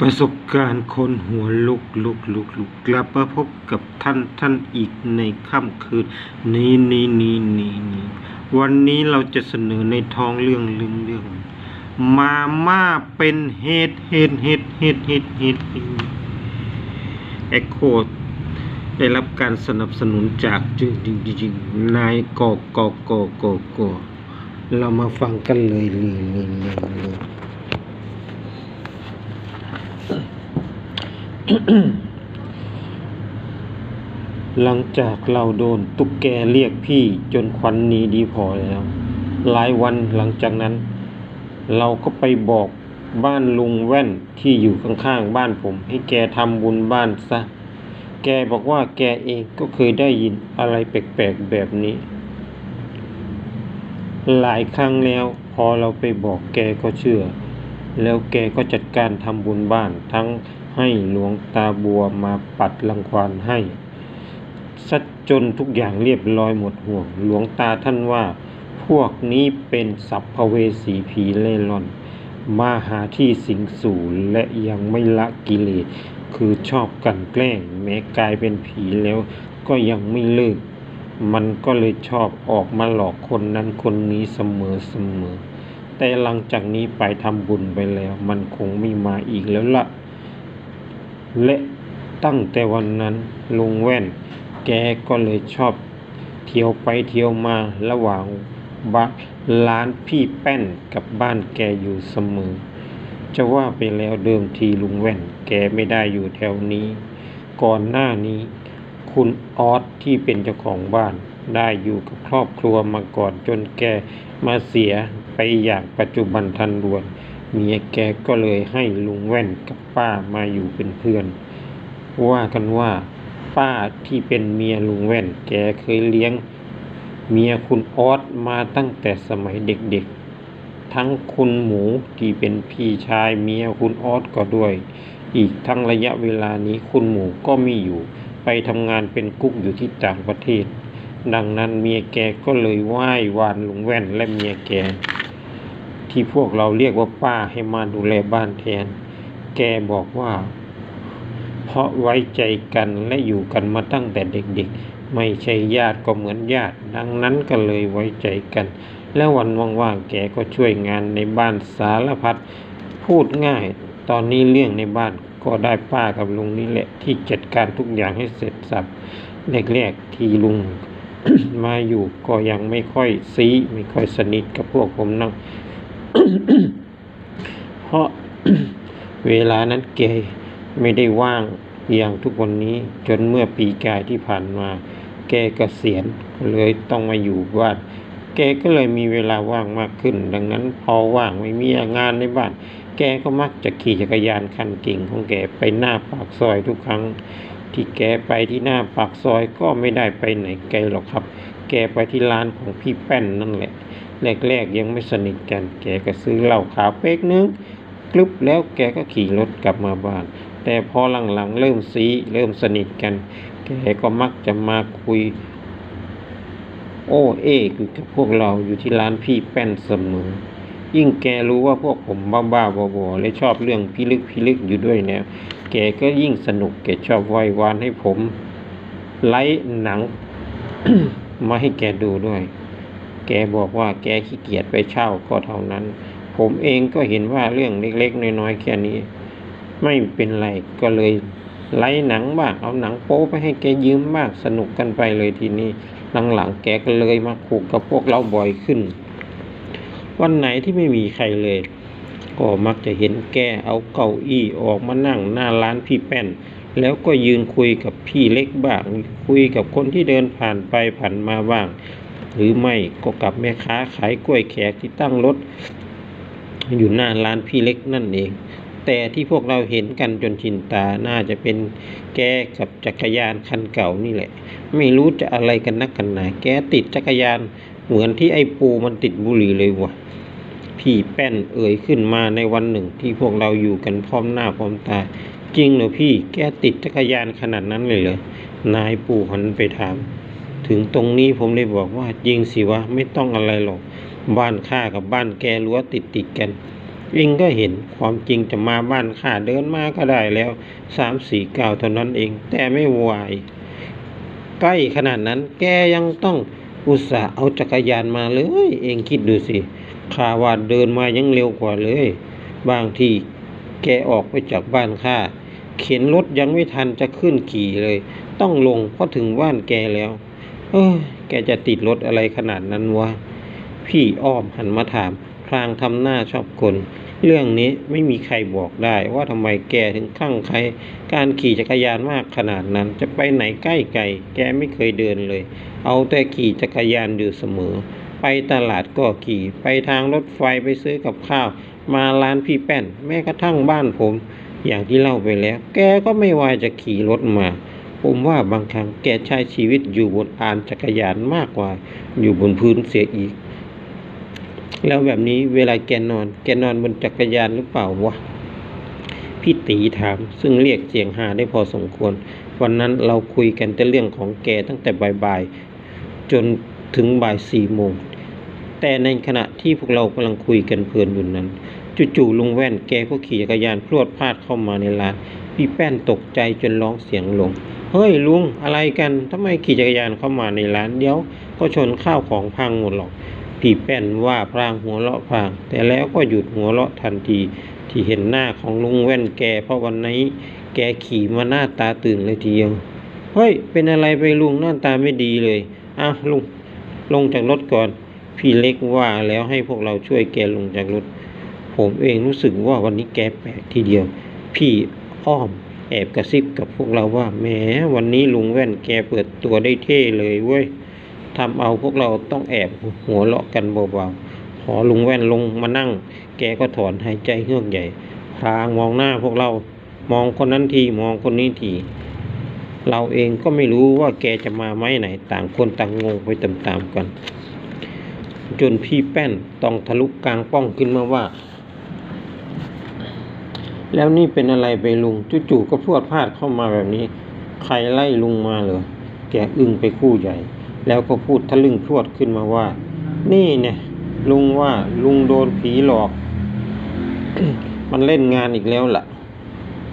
ประสบการณ์คนหัวลุกลุกลุกลุกกลับมาพบกับท่านท่านอีกในค่ำคืน นี้นี้นี้นี้นี้วันนี้เราจะเสนอในท้องเรื่องเรื่องเรื่อง มาม่าเป็นเหตุเหตุเหตุเหตุเหตุเหตุเอ็กโคได้รับการสนับสนุนจากจริงจริงจริงนายกอกอกอกอกอเรามาฟังกันเลยเลยเลยเลยเลย หลังจากเราโดนตุ๊กแกเรียกพี่จนควันหนีดีพอแล้ว หลายวันหลังจากนั้น เราก็ไปบอกบ้านลุงแว่นที่อยู่ข้างๆบ้านผม ให้แกทำบุญบ้านซะ แกบอกว่าแกเองก็เคยได้ยินอะไรแปลกๆแบบนี้ หลายครั้งแล้วพอเราไปบอกแกก็เชื่อ แล้วแกก็จัดการทำบุญบ้านทั้งให้หลวงตาบัวมาปัดรังควานให้สัดจนทุกอย่างเรียบร้อยหมดห่วง หลวงตาท่านว่า พวกนี้เป็นสัพพเวสีผีเล่ร่อน มาหาที่สิงสู่และยังไม่ละกิเลสคือชอบกันแกล้ง แม้กลายเป็นผีแล้วก็ยังไม่เลิก มันก็เลยชอบออกมาหลอกคนนั้นคนนี้เสมอเสมอ แต่หลังจากนี้ไปทำบุญไปแล้ว มันคงไม่มาอีกแล้วละและตั้งแต่วันนั้นลุงแว่น แกก็เลยชอบ เที่ยวไปเที่ยวมาระหว่างบ้านร้านพี่แป้นกับบ้านแกอยู่เสมอ จะว่าไปแล้วเดิมทีลุงแว่น แกไม่ได้อยู่แถวนี้ ก่อนหน้านี้ คุณออสที่เป็นเจ้าของบ้านได้อยู่กับครอบครัวมาก่อนจนแกมาเสีย ไปอย่างปัจจุบันทันด่วน เมียแกก็เลยให้ลุงแว่นกับป้ามาอยู่เป็นเพื่อน ว่ากันว่า ป้าที่เป็นเมียลุงแว่น แกเคยเลี้ยง เมียคุณออสมาตั้งแต่สมัยเด็กๆ ทั้งคุณหมูที่เป็นพี่ชายเมียคุณออสก็ด้วย อีกทั้งระยะเวลานี้คุณหมูก็ไม่อยู่ ไปทำงานเป็นกุ๊กอยู่ที่ต่างประเทศดังนั้นเมียแกก็เลยไหว้วานลุงแว่นและเมียแก ที่พวกเราเรียกว่าป้าให้มาดูแลบ้านแทน แกบอกว่า เพราะไว้ใจกันและอยู่กันมาตั้งแต่เด็กๆ ไม่ใช่ญาติก็เหมือนญาติ ดังนั้นก็เลยไว้ใจกัน และวันว่างๆแกก็ช่วยงานในบ้านสารพัดพูดง่าย ตอนนี้เรื่องในบ้านก็ได้ป้ากับลุงนี่แหละ ที่จัดการทุกอย่างให้เสร็จสับแรกๆที่ลุงมาอยู่ก็ยังไม่ค่อยซีไม่ค่อยสนิทกับพวกผมนัก เพราะเวลานั้นแกไม่ได้ว่างอย่างทุกวันนี้จนเมื่อปีกายที่ผ่านมา แกเกษียณเลยต้องมาอยู่บ้านแกก็เลยมีเวลาว่างมากขึ้น ดังนั้นพอว่างไม่มีงานในบ้าน แกก็มักจะขี่จักรยานคันเก่งของแกไปหน้าปากซอยทุกครั้ง ที่แกไปที่หน้าปากซอยก็ไม่ได้ไปไหนไกลหรอกครับ แกไปที่ร้านของพี่แป้นนั่นแหละ แรกๆยังไม่สนิทกัน แกก็ซื้อเหล้าขาวเป๊กนึงกลึบแล้วแกก็ขี่รถกลับมาบ้าน แต่พอหลังๆเริ่มซีเริ่มสนิทกัน แกก็มักจะมาคุย โอ้เอ้คือกับพวกเราอยู่ที่ร้านพี่แป้นเสมอ ยิ่งแกรู้ว่าพวกผมบ้าๆบอๆและชอบเรื่องพิลึกพิลึกอยู่ด้วยเนี่ยแกก็ยิ่งสนุกแกชอบไหว้วานให้ผมไลฟ์หนังมาให้แกดูด้วย แกบอกว่าแกขี้เกียจไปเช่าก็เท่านั้น ผมเองก็เห็นว่าเรื่องเล็กๆ น้อยๆ แค่นี้ ไม่เป็นไรก็เลยไล่หนังบ้างเอาหนังโป๊ไปให้แกยืมบ้างสนุกกันไปเลยทีนี้หลังๆแกก็เลยมาขู่กับพวกเราบ่อยขึ้น วันไหนที่ไม่มีใครเลย ก็มักจะเห็นแกเอาเก้าอี้ออกมานั่งหน้าร้านพี่แป้น แล้วก็ยืนคุยกับพี่เล็กบ้าง คุยกับคนที่เดินผ่านไปผ่านมาบ้าง หรือไม่ก็กับแม่ค้าขายกล้วยแขกที่ตั้งรถ อยู่หน้าร้านพี่เล็กนั่นเอง แต่ที่พวกเราเห็นกันจนชินตาน่าจะเป็นแกกับจักรยานคันเก่านี่แหละ ไม่รู้จะอะไรกันนักกันหนาแกติดจักรยานเหมือนที่ไอ้ปูมันติดบุหรี่เลยวะพี่แป้นเอ่ยขึ้นมาในวันหนึ่งที่พวกเราอยู่กันพร้อมหน้าพร้อมตา จริงเหรอพี่แกติดจักรยานขนาดนั้นเลยเหรอนายปู่หันไปถาม ถึงตรงนี้ผมเลยบอกว่าจริงสิวะไม่ต้องอะไรหรอก บ้านข้ากับบ้านแกรั้วติดติดกันเองก็เห็นความจริงจะมาบ้านข้าเดินมาก็ได้แล้วสามสี่ก้าวเท่านั้นเอง แต่ไม่ไหวใกล้ขนาดนั้นแกยังต้องอุตส่าห์เอาจักรยานมาเลย เองคิดดูสิข้าว่าเดินมายังเร็วกว่าเลย บางทีแกออกไปจากบ้านข้าเข็นรถยังไม่ทันจะขึ้นขี่เลย ต้องลงเพราะถึงบ้านแกแล้ว เออแกจะติดรถอะไรขนาดนั้นวะ พี่อ้อมหันมาถาม พลางทำหน้าชอบคน เรื่องนี้ไม่มีใครบอกได้ว่าทำไมแกถึงคลั่งไคล้การขี่จักรยานมากขนาดนั้น จะไปไหนใกล้ไกลแกไม่เคยเดินเลย เอาแต่ขี่จักรยานอยู่เสมอ ไปตลาดก็ขี่ ไปทางรถไฟไปซื้อกับข้าว มาร้านพี่แป้น แม้กระทั่งบ้านผม อย่างที่เล่าไปแล้ว แกก็ไม่วายจะขี่รถมา ผมว่าบางครั้งแกใช้ชีวิตอยู่บนอานจักรยานมากกว่า อยู่บนพื้นเสียอีก แล้วแบบนี้เวลาแกนอน แกนอนบนจักรยานหรือเปล่าวะพี่ตีถาม ซึ่งเรียกเสียงหาได้พอสมควร วันนั้นเราคุยกันแต่เรื่องของแกตั้งแต่บ่ายๆจนถึงบ่ายสี่โมงแต่ในขณะที่พวกเรากำลังคุยกันเพลินอยู่นั้นจู่ๆลุงแว่นแกก็ขี่จักรยานพรวดพลาดเข้ามาในร้าน พี่แป้นตกใจจนร้องเสียงหลง เฮ้ยลุงอะไรกันทำไมขี่จักรยานเข้ามาในร้านเดี๋ยว ก็ชนข้าวของพังหมดหรอกพี่แป้นว่าพลางหัวเราะพลาง แต่แล้วก็หยุดหัวเราะทันทีที่เห็นหน้าของลุงแว่นแกเพราะวันนี้แกขี่มาหน้าตาตื่นเลยทีเดียวเฮ้ยเป็นอะไรไปลุงหน้าตาไม่ดีเลยอ้าวลุงลงจากรถก่อน พี่เล็กว่าแล้วให้พวกเราช่วยแกลงจากรถ ผมเองรู้สึกว่าวันนี้แกแปลกทีเดียว พี่อ้อม แอบกระซิบกับพวกเราว่าแหมวันนี้ลุงแว่นแกเปิดตัวได้เท่เลยเว้ยทำเอาพวกเราต้องแอบหัวเราะกันเบาๆพอลุงแว่นลงมานั่ง แกก็ถอนหายใจเฮือกใหญ่พลางมองหน้าพวกเรามองคนนั้นทีมองคนนี้ทีเราเองก็ไม่รู้ว่าแกจะมาไหมไหน ต่างคนต่างงงไปตามๆกัน จนพี่แป้นต้องทะลุกลางป้องขึ้นมาว่า แล้วนี่เป็นอะไรไปลุงจู่ๆก็พรวดพลาดเข้ามาแบบนี้ ใครไล่ลุงมาเหรอแกอึ้งไปคู่ใหญ่ แล้วก็พูดทะลึ่งพรวดขึ้นมาว่า นี่เนี่ยลุงว่าลุงโดนผีหลอก มันเล่นงานอีกแล้วล่ะ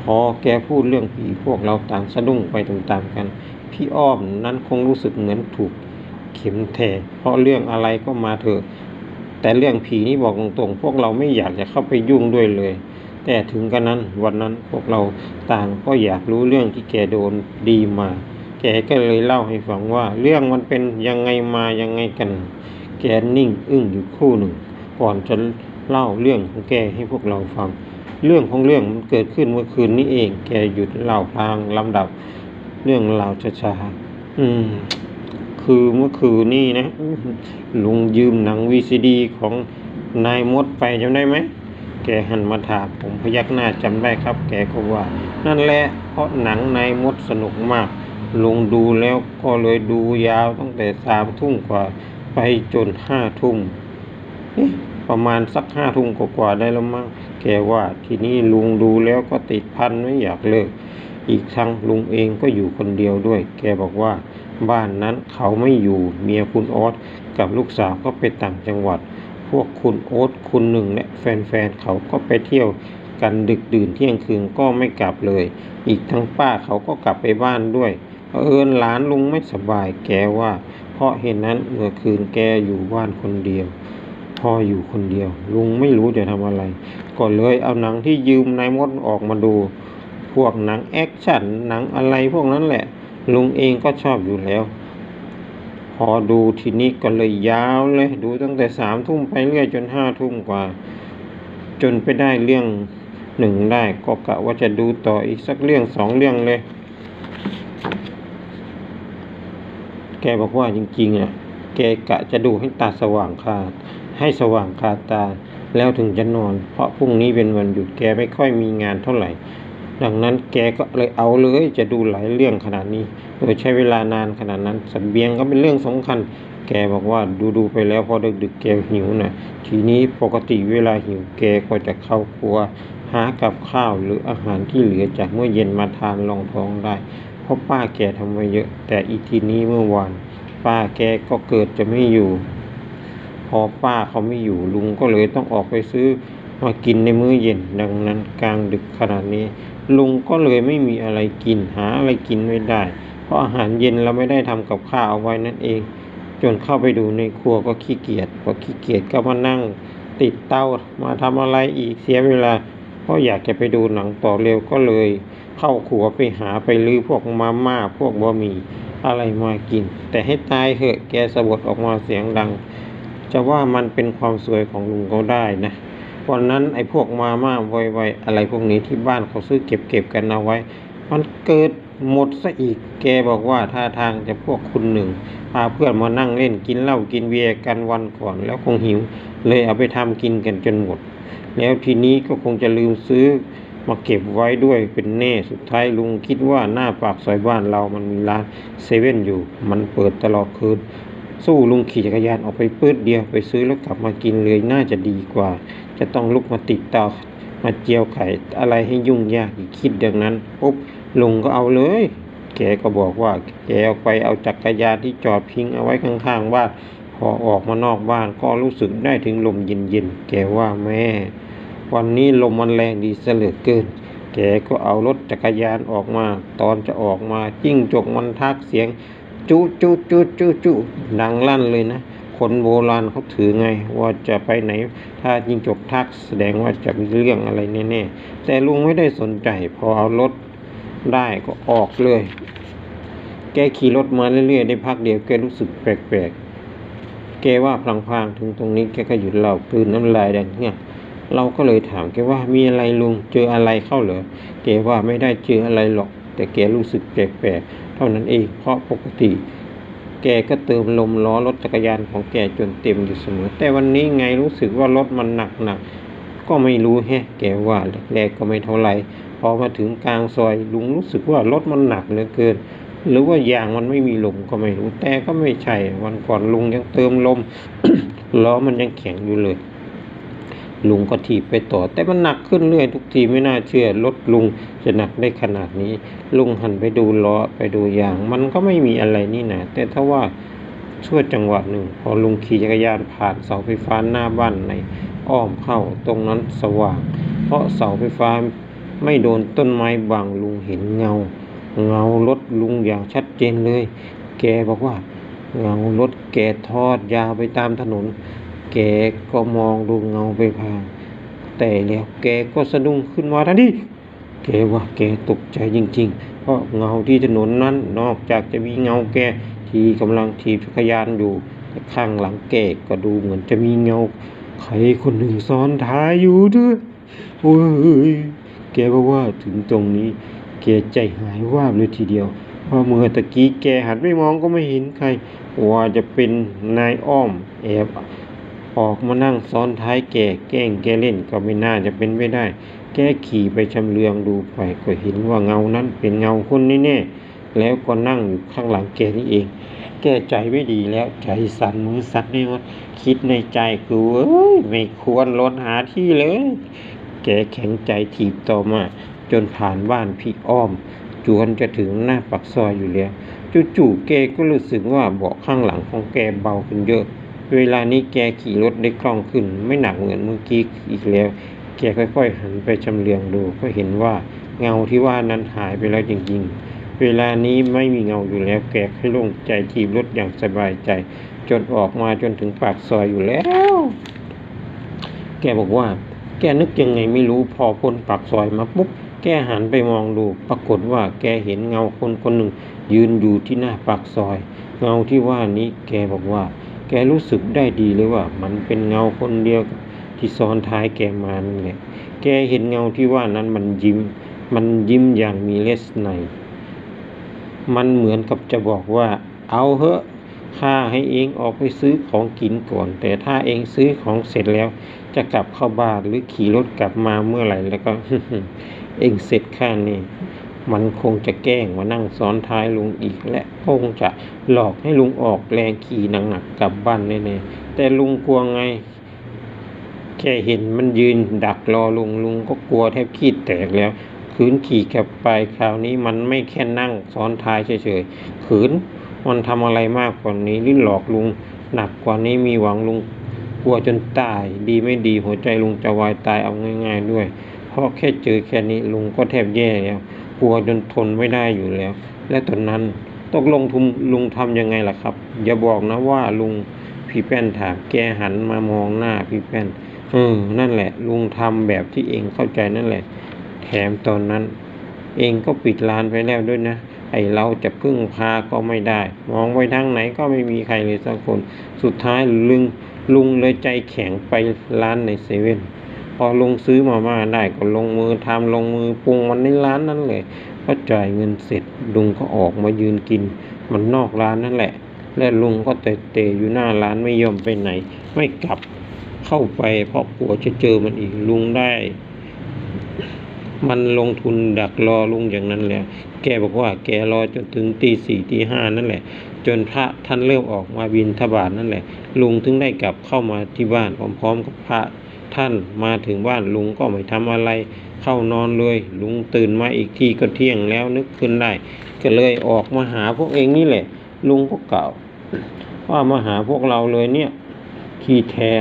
พอแกพูดเรื่องผีพวกเราต่างสะดุ้งไปตามๆกัน พี่อ้อมนั้นคงรู้สึกเหมือนถูกเข็มแทงเพราะเรื่องอะไรก็มาเถอะ แต่เรื่องผีนี่บอกตรงๆ พวกเราไม่อยากจะเข้าไปยุ่งด้วยเลย แต่ถึงกันนั้นวันนั้นพวกเราต่างก็อยากรู้เรื่องที่แกโดนดีมา แกก็เลยเล่าให้ฟังว่า เรื่องมันเป็นยังไงมายังไงกัน แกนิ่งอึ้งอยู่ครู่หนึ่ง ก่อนจะเล่าเรื่องของแกให้พวกเราฟัง เรื่องของเรื่องมันเกิดขึ้นเมื่อคืนนี้เอง แกหยุดเล่าพลางลำดับ เรื่องราวช้าๆอืม คือเมื่อคืนนี่นะลุงยืมหนังวีซีดีของนายมดไปจำได้ไหม แกหันมาถามผมพยักหน้าจำได้ครับ แกก็ว่า นั่นแหละเพราะหนังในมดสนุกมาก ลุงดูแล้วก็เลยดูยาวตั้งแต่สามทุ่มกว่าไปจนห้าทุ่มประมาณสักห้าทุ่มกว่าๆได้แล้วมั้งแกว่าทีนี้ลุงดูแล้วก็ติดพันไม่อยากเลิก อีกทั้งลุงเองก็อยู่คนเดียวด้วย แกบอกว่า บ้านนั้นเขาไม่อยู่เมียคุณออสกับลูกสาวก็ไปต่างจังหวัด พวกคุณโอ๊ตคุณหนึ่งและแฟนๆเขาก็ไปเที่ยวกันดึกดื่นเที่ยงคืนก็ไม่กลับเลย อีกทั้งป้าเขาก็กลับไปบ้านด้วยเผอิญหลานลุงไม่สบายแกว่า เพราะเหตุนั้นเมื่อคืนแกอยู่บ้านคนเดียวพออยู่คนเดียว ลุงไม่รู้จะทำอะไร ก็เลยเอาหนังที่ยืมนายมดออกมาดู พวกหนังแอคชั่นหนังอะไรพวกนั้นแหละ ลุงเองก็ชอบอยู่แล้ว อดูทีนี้ก็เลยยาวเลย ดูตั้งแต่สามทุ่มไปเรื่อยจนห้าทุ่มกว่า จนไปได้เรื่องหนึ่งได้ก็กะว่าจะดูต่ออีกสักเรื่องสองเรื่องเลย แกบอกว่าจริงๆอะ แกกะจะดูให้ตาสว่างคาให้สว่างคาตา แล้วถึงจะนอน เพราะพรุ่งนี้เป็นวันหยุดแกไม่ค่อยมีงานเท่าไหร่ ดังนั้นแกก็เลยเอาเลยจะดูหลายเรื่องขนาดนี้ โดยใช้เวลานานขนาดนั้นสเบียงก็เป็นเรื่องสำคัญ แกบอกว่าดูดูๆไปแล้วพอดึกๆแกหิวน่ะทีนี้ปกติเวลาหิวแกก็จะเข้าครัว หากับข้าวหรืออาหารที่เหลือจากเมื่อเย็นมาทานรองท้องได้เพราะป้าแกทำไว้เยอะ แต่อีทีนี้เมื่อวานป้าแกก็เกิดจะไม่อยู่ พอป้าเขาไม่อยู่ลุงก็เลยต้องออกไปซื้อมากินในมื้อเย็นดังนั้นกลางดึกขนาดนี้ ลุงก็เลยไม่มีอะไรกินหาอะไรกินไม่ได้ เพราะอาหารเย็นเราไม่ได้ทำกับข้าวเอาไว้นั่นเอง จนเข้าไปดูในครัวก็ขี้เกียจพอขี้เกียจก็มานั่ง ติดเตามาทำอะไรอีกเสียเวลาเพราะอยากจะไปดูหนังต่อเร็วก็เลย เข้าครัวไปหาไปลือพวกมาม่าพวกบะหมี่อะไรมากิน แต่ให้ตายเหอะแกสะบดออกมาเสียงดัง จะว่ามันเป็นความสวยของลุงก็ได้นะ วันนั้นไอ้พวกมาม่าไวๆอะไรพวกนี้ที่บ้านเขาซื้อเก็บเก็บๆกันเอาไว้ มันเกิดหมดซะอีก แกบอกว่าท่าทางจะพวกคุณหนึ่งพาเพื่อนมานั่งเล่นกินเหล้ากินเบียร์กันวันก่อนแล้วคงหิว เลยเอาไปทำกินกันจนหมด แล้วทีนี้ก็คงจะลืมซื้อมาเก็บไว้ด้วยเป็นแน่สุดท้ายลุงคิดว่าหน้าปากซอยบ้านเรามันมีร้านเซเว่นอยู่ มันเปิดตลอดคืน สู้ลุงขี่จักรยานออกไปปื้ดเดียวไปซื้อแล้วกลับมากินเลยน่าจะดีกว่า จะต้องลุกมาติดเตามาเจียวไข่อะไรให้ยุ่งยากอีกคิดดังนั้นปุ๊บลุงก็เอาเลย แกก็บอกว่า แกเอาไปเอาจักรยานที่จอดพิงเอาไว้ข้างๆบ้านพอออกมานอกบ้านก็รู้สึกได้ถึงลมเย็นๆแกว่าแม่ วันนี้ลมมันแรงดีเสลือเกินแกก็เอารถจักรยานออกมา ตอนจะออกมาจิ้งจกมันทักเสียง จุจุจุจุจุดังลั่นเลยนะ คนโบราณเขาถือไง ว่าจะไปไหน ถ้าจิ้งจกทักแสดงว่าจะมีเรื่องอะไรแน่ๆ แต่ลุงไม่ได้สนใจ พอเอารถได้ก็ออกเลย แกขี่รถมาเรื่อยๆ ได้พักเดียวแกรู้สึกแปลกๆ แกว่าพลางๆ ถึงตรงนี้แกก็หยุดเหล่ากลืนน้ำลายดังเงี้ยเราก็เลยถามแกว่ามีอะไรลุงเจออะไรเข้าเหรอแกว่าไม่ได้เจออะไรหรอก แต่แกรู้สึกแปลกๆ ท่านั้นเอง เพราะปกติ แกก็เติมลมล้อรถจักรยานของแกจนเต็มอยู่เสมอ แต่วันนี้ไงรู้สึกว่ารถมันหนักหนักก็ไม่รู้แฮะ แกว่าแรกๆก็ไม่เท่าไหร่พอมาถึงกลางซอยลุงรู้สึกว่ารถมันหนักเหลือเกิน หรือว่ายางมันไม่มีลมก็ไม่รู้แต่ก็ไม่ใช่ วันก่อนลุงยังเติมลมล้อมันยังแข็งอยู่เลย ลุงก็ถีบไปต่อ แต่มันหนักขึ้นเรื่อยทุกทีไม่น่าเชื่อรถลุงจะหนักได้ขนาดนี้ ลุงหันไปดูล้อไปดูยาง มันก็ไม่มีอะไรนี่นะแต่ถ้าว่าช่วงจังหวะหนึ่ง พอลุงขี่จักรยานผ่านเสาไฟฟ้าหน้าบ้านในอ้อมเข้าตรงนั้นสว่าง เพราะเสาไฟฟ้าไม่โดนต้นไม้บังลุงเห็นเงา เงารถลุงอย่างชัดเจนเลย แกบอกว่า เงารถแกทอดยาวไปตามถนน แกก็มองดูเงาไปพาง แต่แล้วแกก็สะดุ้งขึ้นมาทันทีแกว่าแกตกใจจริงๆ เพราะเงาที่ถนนนั้นนอกจากจะมีเงาแกที่กำลังถีบจักรยานอยู่แต่ข้างหลังแกก็ดูเหมือนจะมีเงาใครคนหนึ่งซ้อนท้ายอยู่ด้วยโอ้ยแกบอกว่าถึงตรงนี้ แกใจหายวาบเลยทีเดียวเพราะเมื่อตะกี้แกหันไปมองก็ไม่เห็นใคร ว่าจะเป็นนายอ้อมแอบ ออกมานั่งซ้อนท้ายแกแกล้งแกเล่นก็ไม่น่าจะเป็นไม่ได้ แกขี่ไปชำเลืองดูไปก็เห็นว่าเงานั้นเป็นเงาคนแน่ๆแล้วก็นั่งอยู่ข้างหลังแกนี่เอง แกใจไม่ดีแล้วใจสั่นมือสั่นนี่หมดคิดในใจคือเอ้ยไม่ควรลนหาที่เลย แกแข็งใจถีบต่อมา จนผ่านบ้านพี่อ้อมจวนจะถึงหน้าปากซอยอยู่แล้วจู่ๆแกก็รู้สึกว่าเบาะข้างหลังของแกเบาขึ้นเยอะ เวลานี้แกขี่รถได้คล่องขึ้น ไม่หนักเหมือนเมื่อกี้อีกแล้ว แกค่อยๆหันไปชำเลืองดูก็เห็นว่าเงาที่ว่านั้นหายไปแล้วจริงๆ เวลานี้ไม่มีเงาอยู่แล้ว แกให้โล่งใจถีบรถอย่างสบายใจ จนออกมาจนถึงปากซอยอยู่แล้ว แกบอกว่า แกนึกยังไงไม่รู้พอพ้นปากซอยมาปุ๊บแกหันไปมองดู ปรากฏว่าแกเห็นเงาคนคนหนึ่ง ยืนอยู่ที่หน้าปากซอย เงาที่ว่านี้แกบอกว่า แกรู้สึกได้ดีเลยว่า มันเป็นเงาคนเดียวที่ซ้อนท้ายแกมานั่นแหละแกเห็นเงาที่ว่านั้นมันยิ้ม มันยิ้มอย่างมีเลสใน มันเหมือนกับจะบอกว่า เอาเหอะข้าให้เองออกไปซื้อของกินก่อน แต่ถ้าเองซื้อของเสร็จแล้ว จะกลับเข้าบ้านหรือขี่รถกลับมาเมื่อไหร่แล้วก็ เองเสร็จข้านี่ มันคงจะแกล้งมานั่งซ้อนท้ายลุงอีก และคงจะหลอกให้ลุงออกแรงขี่หนักๆกลับบ้านแน่ๆแต่ลุงกลัวไง แค่เห็นมันยืนดักรอลุงลุงก็กลัวแทบขี้แตกแล้วขืนขี่กลับไปคราวนี้มันไม่แค่นั่งซ้อนท้ายเฉยๆขืนมันทำอะไรมากกว่านี้หรือหลอกลุงหนักกว่านี้มีหวังลุงกลัวจนตาย ดีไม่ดีหัวใจลุงจะวายตายเอาง่าย ๆ ด้วย เพราะแค่เจอแค่นี้ลุงก็แทบแย่แล้ว กลัวจนทนไม่ได้อยู่แล้ว และตอนนั้นตกลงทุนลุงทำยังไงล่ะครับ อย่าบอกนะว่าลุงพี่แป้นถามแกหันมามองหน้าพี่แป้นเออนั่นแหละ ลุงทำแบบที่เองเข้าใจนั่นแหละ แถมตอนนั้น เองก็ปิดร้านไปแล้วด้วยนะไอเราจะพึ่งพาก็ไม่ได้ มองไปทางไหนก็ไม่มีใครเลยสักคน สุดท้ายลุงลุงเลยใจแข็งไปร้านในเซเว่น อลงซื้อมาม่าได้ก็ลงมือทำลงมือปรุงมันในร้านนั้นเลยพอจ่ายเงินเสร็จลุงก็ออกมายืนกิน มันนอกร้านนั่นแหละ และลุงก็เตะๆอยู่หน้าร้านไม่ยอมไปไหน ไม่กลับเข้าไปเพราะกลัวจะเจอมันอีกลุงได้ มันลงทุนดักรอลุงอย่างนั้นแหละ แกบอกว่าแกรอจนถึงตีสี่ตีห้านั่นแหละ จนพระท่านเริ่มออกมาบินทบาทนั่นแหละ ลุงถึงได้กลับเข้ามาที่บ้านพร้อมๆกับพระ ท่านมาถึงบ้านลุงก็ไม่ทำอะไร เข้านอนเลย ลุงตื่นมาอีกทีก็เที่ยงแล้วนึกขึ้นได้ ก็เลยออกมาหาพวกเองนี่แหละ ลุงก็กล่าวว่ามาหาพวกเราเลยเนี่ยที่แท้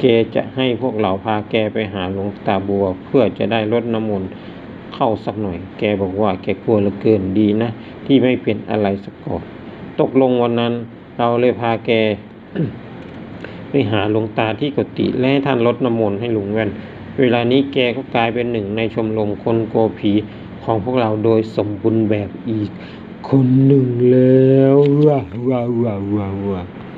แกจะให้พวกเราพาแกไปหาหลวงตาบัว เพื่อจะได้ลดน้ำมนต์เข้าสักหน่อย แกบอกว่าแกกลัวเหลือเกินดีนะ ที่ไม่เป็นอะไรสักก่อนตกลงวันนั้นเราเลยพาแก ไปหาหลวงตาที่กุฏิและให้ท่านลดน้ำมนต์ให้ลุงแว่น เวลานี้แกก็กลายเป็นหนึ่งในชมรมคนโกผีของพวกเราโดยสมบูรณ์แบบอีก คนหนึ่งแล้วว้าวว้าวว้าวว้าว